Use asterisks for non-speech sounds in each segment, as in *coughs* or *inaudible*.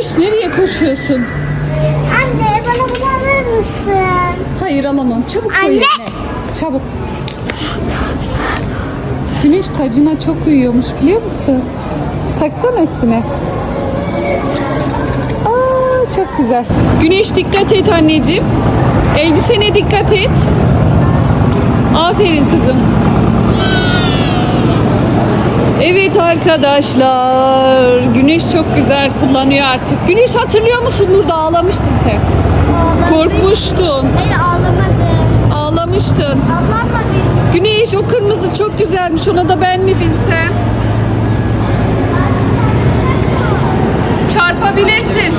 Güneş nereye koşuyorsun? Anne bana bunu alır mısın? Hayır alamam. Çabuk koy Anne! yerine. Çabuk. Güneş tacına çok uyuyormuş biliyor musun? Taksana üstüne. Aa, çok güzel. Güneş dikkat et anneciğim. Elbisene dikkat et. Aferin kızım. Evet arkadaşlar. Güneş çok güzel kullanıyor artık. Güneş hatırlıyor musun burada ağlamıştın sen? Ağlamış. Korkmuştun. Hayır ağlamadım. Ağlamıştın. Bir Güneş o kırmızı çok güzelmiş. Ona da ben mi binsem? Çarpabilirsin.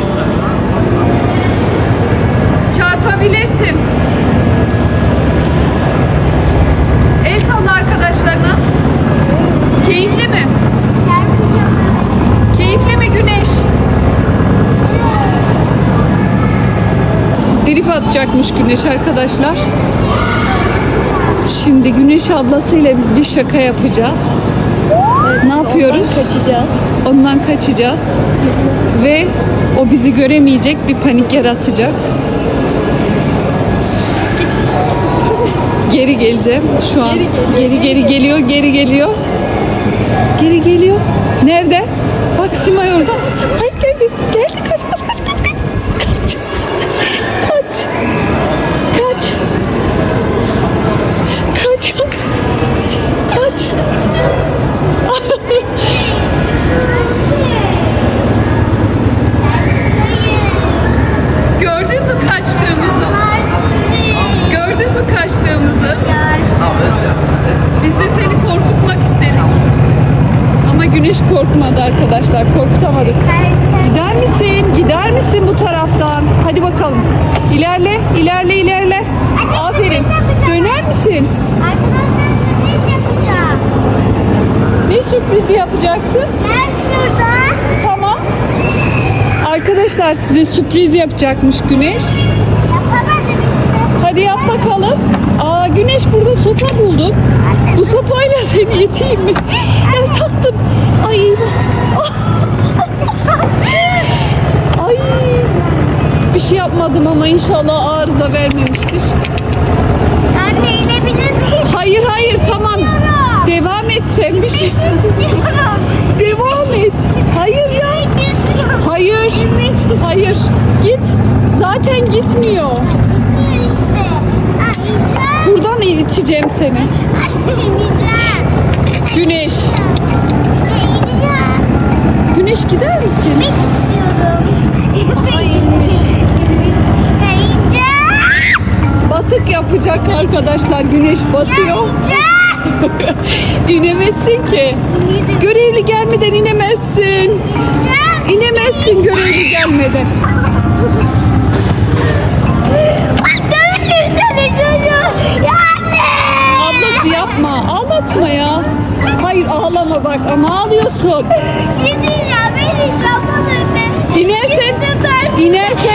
El salla arkadaşlarına. Keyifli mi? çarpacağım. Keyifli mi Güneş? Drift atacakmış Güneş arkadaşlar. Şimdi Güneş ablasıyla biz bir şaka yapacağız. ne yapıyoruz? Kaçacağız. Ondan kaçacağız. Ve o bizi göremeyecek bir panik yaratacak. Geri geleceğim şu an. Geri geri geliyor, geri geliyor. Geri geliyor. Nerede? Bak Simay orada. Hayır geldi. Geldi. Güneş korkmadı arkadaşlar. Korkutamadık. Gider misin? Gider misin bu taraftan? Hadi bakalım. İlerle, ilerle, ilerle. Aferin. Döner misin? Arkadaşlar sürpriz yapacağım. Ne sürprizi yapacaksın? Gel şurada. Tamam. Arkadaşlar size sürpriz yapacakmış Güneş. Yapamadım işte. Hadi yap bakalım. Aa Güneş burada sopa buldum. Sopayla seni iteyim mi? Ya taktım. Ay. Ay. Bir şey yapmadım ama inşallah arıza vermemiştir. Anne inebilir miyim? Hayır hayır tamam. Devam et sen bir şey. Devam et. Hayır ya. Hayır. Hayır. Git. Zaten gitmiyor. Gidiyor işte. Ha, ineceğim. Buradan iteceğim seni. Güneş. Güneş gider misin? Batık yapacak arkadaşlar. Güneş batıyor. *laughs* İnemezsin ki. Görevli gelmeden inemezsin. İnemezsin görevli gelmeden. Ağlatma ya. Hayır ağlama bak ama ağlıyorsun. Gideceğim. Vereceğim bana önüne. İnersen, inersen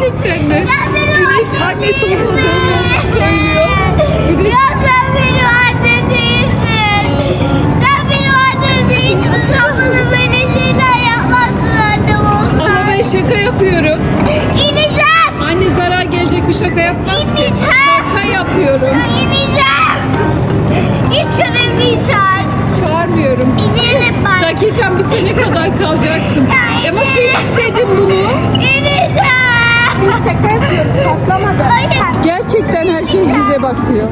gerçekten mi? Güneş annesi olmadığını söylüyor. Güneş Ya sen benim annem değilsin. Sen benim annem değilsin. Sen bana böyle şeyler yapmazsın annem olsan. ama ben şaka yapıyorum. İneceğim. Anne zarar gelecek bir şaka yapmaz ki. İneceğim. Şaka yapıyorum. İneceğim. Bize bakıyor.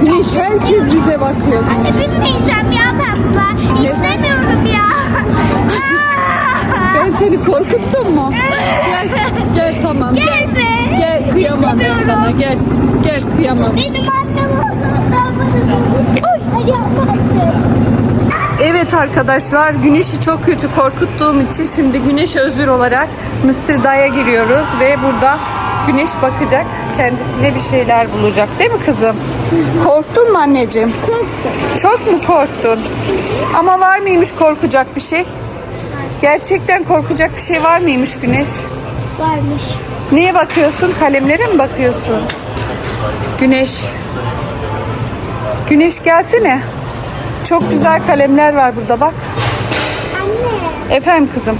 Güneş herkes bize bakıyor. Anne binmeyeceğim ya ben buna. İstemiyorum ya. Ben seni korkuttum mu? Gel, gel tamam. Gel, Gelme. gel kıyamam ben sana. Gel, gel kıyamam. Benim annem. Ay. Evet arkadaşlar güneşi çok kötü korkuttuğum için şimdi güneş özür olarak Mısır Dağ'a giriyoruz ve burada Güneş bakacak. Kendisine bir şeyler bulacak değil mi kızım? Korktun mu anneciğim? Korktum. Çok mu korktun? Ama var mıymış korkacak bir şey? Gerçekten korkacak bir şey var mıymış Güneş? Varmış. Niye bakıyorsun? Kalemlere mi bakıyorsun? Güneş. Güneş gelsene. Çok güzel kalemler var burada bak. Anne. Efendim kızım.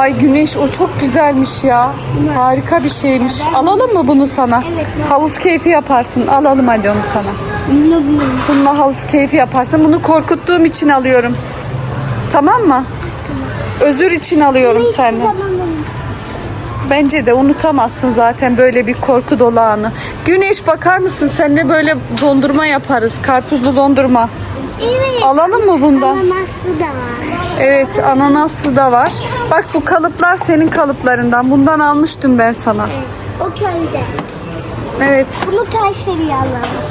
Ay Güneş o çok güzelmiş ya. Harika bir şeymiş. Alalım mı bunu sana? Evet, Havuz keyfi yaparsın. Alalım hadi onu sana. Bunu bunu. Bununla havuz keyfi yaparsın. Bunu korkuttuğum için alıyorum. Tamam mı? Özür için alıyorum Hiçbir senden. zaman. Bence de unutamazsın zaten böyle bir korku dolu anı. Güneş bakar mısın? Seninle böyle dondurma yaparız. Karpuzlu dondurma. Evet. Alalım mı bundan? Ananaslı da var. Evet ananaslı da var. Bak bu kalıplar senin kalıplarından. Bundan almıştım ben sana. O köyde. Evet. Bunu Kayseri'ye alalım.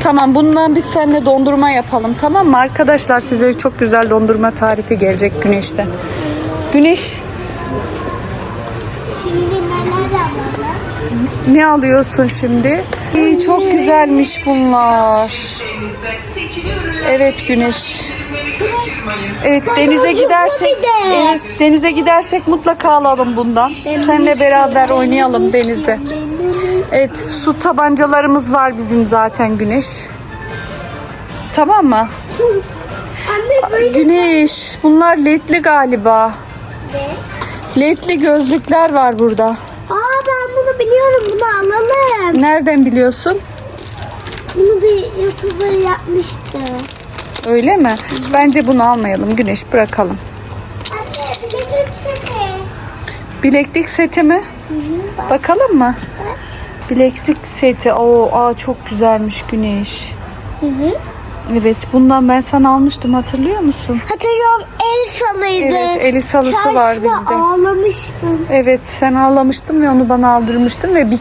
Tamam bundan biz seninle dondurma yapalım tamam mı? Arkadaşlar size çok güzel dondurma tarifi gelecek Güneş'ten. Güneş ne alıyorsun şimdi? İyi, çok güzelmiş bunlar. Evet Güneş. Evet denize gidersek. Evet denize gidersek mutlaka alalım bundan. Seninle beraber oynayalım denizde. Evet su tabancalarımız var bizim zaten Güneş. Tamam mı? Güneş bunlar ledli galiba. Ledli gözlükler var burada. Biliyorum. Bunu alalım. Nereden biliyorsun? Bunu bir YouTuber yapmıştı. Öyle mi? Bence bunu almayalım Güneş bırakalım. Anne de gülsene. Bileklik seti mi? Bakalım mı? Bileklik seti. Oo, aa çok güzelmiş Güneş. Hı hı. Evet bundan ben sana almıştım hatırlıyor musun? Hatırlıyorum el salıydı. Evet el salısı var bizde. ağlamıştım. Evet sen ağlamıştın ve onu bana aldırmıştın ve bir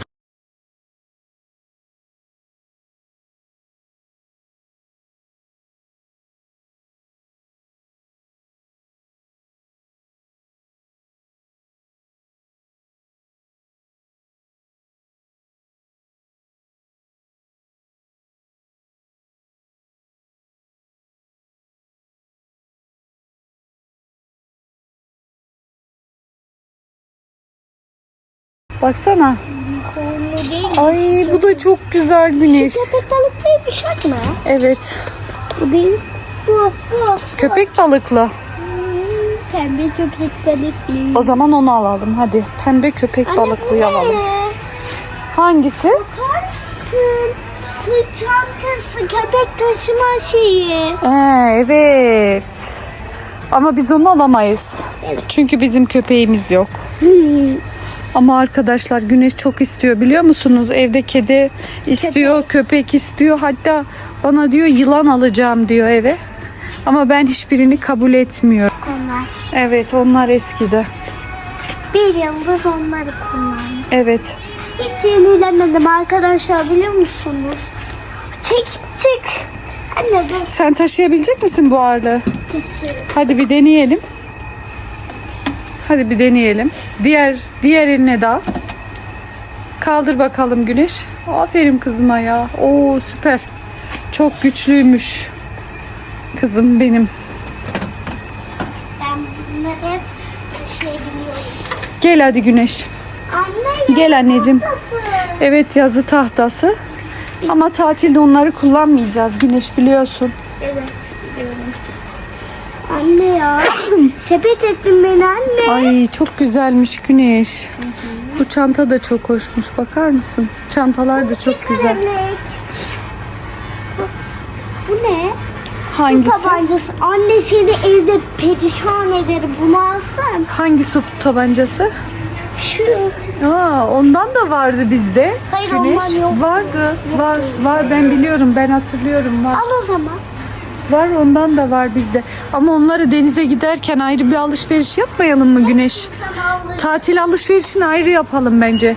baksana. Ay bu da çok güzel Güneş. Köpek balıklı bir şey mi? Evet. Bu değil. Bu, bu. Köpek balıklı. Hmm, Pembe köpek balıklı. O zaman onu alalım hadi. Pembe köpek balıklıyı Anne, bu alalım. Hangisi? Bakar mısın? Sırt çantası köpek taşıma şeyi. Ee, evet. Ama biz onu alamayız. Çünkü bizim köpeğimiz yok. Ama arkadaşlar Güneş çok istiyor biliyor musunuz? Evde kedi istiyor, köpek istiyor. Hatta bana diyor yılan alacağım diyor eve. Ama ben hiçbirini kabul etmiyorum. Onlar. Evet onlar eskidi. Bir yıldır onları kullandım. Evet. Hiç yenilemedim arkadaşlar biliyor musunuz? Çek çek. Anne dur. Sen taşıyabilecek misin bu ağırlığı? Taşırım. Hadi bir deneyelim. Hadi bir deneyelim. Diğer diğer eline de al. Kaldır bakalım Güneş. Aferin kızıma ya. Oo süper. Çok güçlüymüş. Kızım benim. Ben bunları hep taşıyabiliyorum. Gel hadi Güneş. Anne Gel anneciğim. Nasıl? Evet yazı tahtası. Ama tatilde onları kullanmayacağız Güneş biliyorsun. Evet biliyorum. Anne ya. *coughs* Sepet ettin beni anne. Ay çok güzelmiş Güneş. Bu çanta da çok hoşmuş. Bakar mısın? Çantalar da çok güzel. Bu, bu ne? Hangisi? Tabancası. Anne seni evde perişan ederim. Bunu alsan. Hangi su tabancası? Şu. Aa, ondan da vardı bizde. Hayır, Güneş. ondan yok. Vardı. Var. Var ben biliyorum. Ben hatırlıyorum. Var. Al o zaman. Var ondan da var bizde. Ama onları denize giderken ayrı bir alışveriş yapmayalım mı Güneş? Tatil alışverişini ayrı yapalım bence.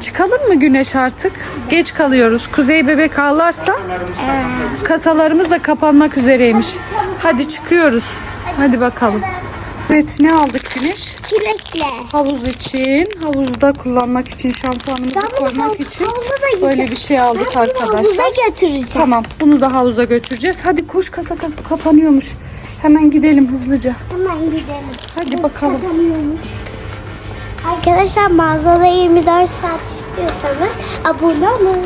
Çıkalım mı Güneş artık? Geç kalıyoruz. Kuzey bebek ağlarsa kasalarımız da kapanmak üzereymiş. Hadi çıkıyoruz. Hadi bakalım. Evet ne aldık Güneş? Çilekle. Havuz için, havuzda kullanmak için, şampuanımızı Ben bunu koymak için böyle bir şey aldık Ben bunu arkadaşlar. havuza götüreceğim. Tamam bunu da havuza götüreceğiz. Hadi koş kasa kasa kapanıyormuş. Hemen gidelim hızlıca. Hemen gidelim. Hadi bakalım. Kapanıyormuş. Arkadaşlar mağazada 24 saat istiyorsanız abone olun.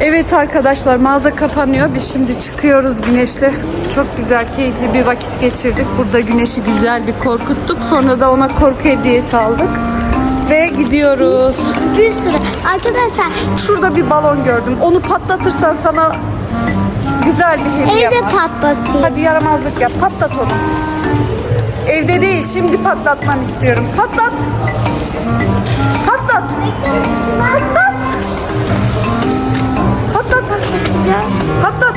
Evet arkadaşlar mağaza kapanıyor. Biz şimdi çıkıyoruz güneşle. Çok güzel, keyifli bir vakit geçirdik. Burada güneşi güzel bir korkuttuk. Sonra da ona korku hediyesi aldık. Ve gidiyoruz. Bir sürü. Arkadaşlar Şurada bir balon gördüm. Onu patlatırsan sana güzel bir hediye evde yapar. patlatayım. Hadi yaramazlık yap. Patlat onu. Evde değil. Şimdi patlatman istiyorum. Patlat. Patlat. Patlat. Patlat.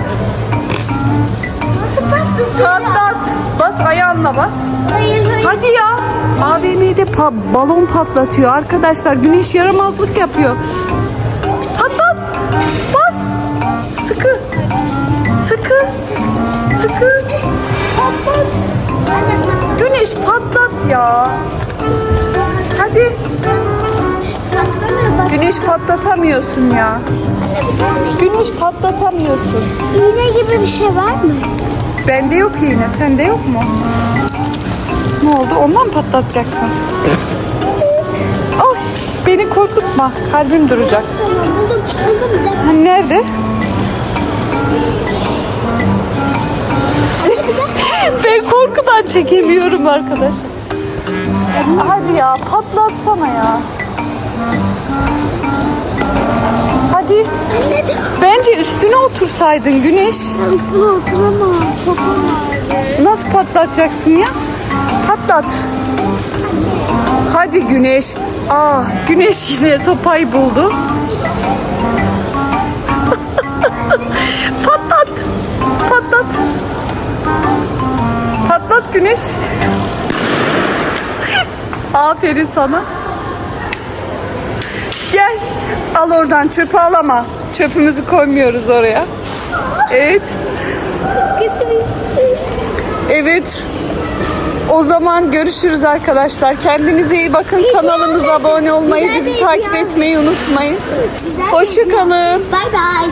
Nasıl patlatacağım? Patlat. Bas ayağınla bas. Hayır hayır. Hadi ya. AVM'de pa- balon patlatıyor arkadaşlar. Güneş yaramazlık yapıyor. Patlat. Bas. Sıkı. Sıkı. Sıkı. Patlat. Güneş patlat ya. Hadi. Güneş patlatamıyorsun ya. Güneş patlatamıyorsun. İğne gibi bir şey var mı? Bende yok iğne. Sende yok mu? Ne oldu? Ondan mı patlatacaksın? Ay, beni korkutma. Kalbim duracak. Tamam buldum. Buldum da. Ha, nerede? ben korkudan çekemiyorum arkadaşlar. Hadi ya patlatsana ya. Hadi. Bence üstüne otursaydın Güneş. Üstüne oturamam. Popom ağrıyor. Nasıl patlatacaksın ya? Patlat. Hadi Güneş. Aa, Güneş yine sopayı buldu. *laughs* Patlat. Patlat. Patlat Güneş. *laughs* Aferin sana. Gel. Al oradan çöpü al ama. Çöpümüzü koymuyoruz oraya. Evet. Evet. O zaman görüşürüz arkadaşlar. Kendinize iyi bakın. Kanalımıza abone olmayı, bizi takip etmeyi unutmayın. Hoşçakalın. Bay bay.